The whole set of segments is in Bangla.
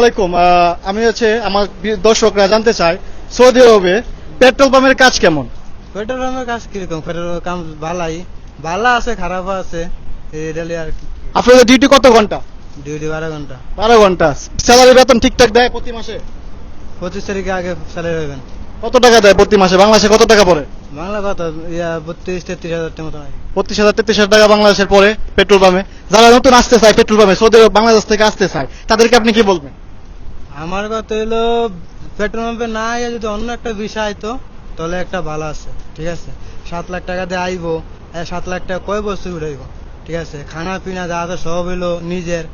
আলাইকুম। আমি হচ্ছে আমার দর্শকরা জানতে চাই সৌদি আরবে পেট্রোল পাম্পের কাজ কেমন? পেট্রোল পাম্পের কাজ কীরকম? পেট্রোল কাম ভালাই। ভালো আছে খারাপ আছে। আর কি আপনাদের ডিউটি কত ঘণ্টা? ডিউটি বারো ঘণ্টা। বারো ঘণ্টা। স্যালারি বেতন ঠিকঠাক দেয় প্রতি মাসে? পঁচিশ তারিখে আগে স্যালারি হবেন কত টাকা দেয় প্রতি মাসে? বাংলাদেশে কত টাকা পড়ে? বাংলা কত? ইয়া বত্রিশ তেত্রিশ হাজার টাকা মতো হয়। পঁচিশ হাজার তেত্রিশ হাজার টাকা বাংলাদেশের পরে পেট্রোল পাম্পে। যারা নতুন আসতে চায় পেট্রোল পাম্পে সৌদি আরব বাংলাদেশ থেকে আসতে চায় তাদেরকে আপনি কি বলবেন? আমার কথা হলো পেট্রোল পাম্পে না আইয়া যদি অন্য একটা বিষয় তো তাহলে একটা ভালো আছে, ঠিক আছে? সাত লাখ টাকা দিয়ে আইবো সাত লাখ টাকা কয় বস্তু উঠাইব ঠিক আছে? খানা পিনা যা আছে সব হইল নিজের।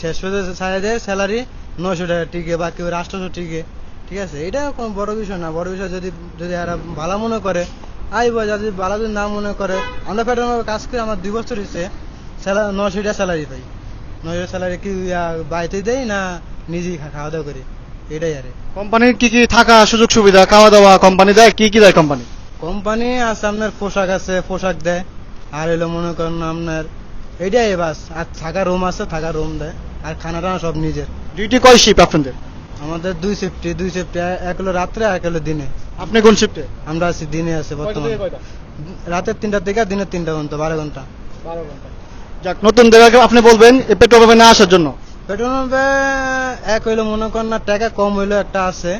শেষ হতে সাইডের স্যালারি নয়শো টাকা টিকে, বাকি ওই আটশোশো টিকে, ঠিক আছে? এটা কোনো বড় বিষয় না, বড় বিষয় যদি যদি এরা ভালো মনে করে, আইবো যদি ভালো যদি না মনে করে, আমরা পেট্রোল কাজ করে আমার দুই বছর হয়েছে স্যালারি নয়শো টাকা স্যালারি পাই। নয়শো স্যালারি কি বাড়িতে দেই না নিজেই খাওয়া দাওয়া করি। এটাই আরে। কোম্পানির কি কি থাকা সুযোগ সুবিধা খাওয়া দাওয়া কোম্পানি দেয় কি কি দেয় কোম্পানি? কোম্পানি আছে আপনার পোশাক আছে পোশাক দেয়। আর এলো মনে করেন আপনার এটাই বাস। আর থাকা রুম আছে থাকা রুম দেয়। আর খানা টানা সব নিজের। ডিউটি কয় শিফট আপনাদের? আমাদের দুই সেফটি দুই সেফটি এক হলো রাত্রে এক হলো দিনে। আপনি কোন শিফটে আমরা আছি দিনে আছে বর্তমানে। রাতের তিনটা থেকে দিনের তিনটা ঘণ্টা বারো ঘণ্টা। বারো ঘণ্টা। যাক নতুনদের আপনি বলবেন এই পেট্রোল পাম্পে না আসার জন্য। পেট্রোল পাম্পে এক হইল মনে করেন না টাকা কম হইল একটা আছে।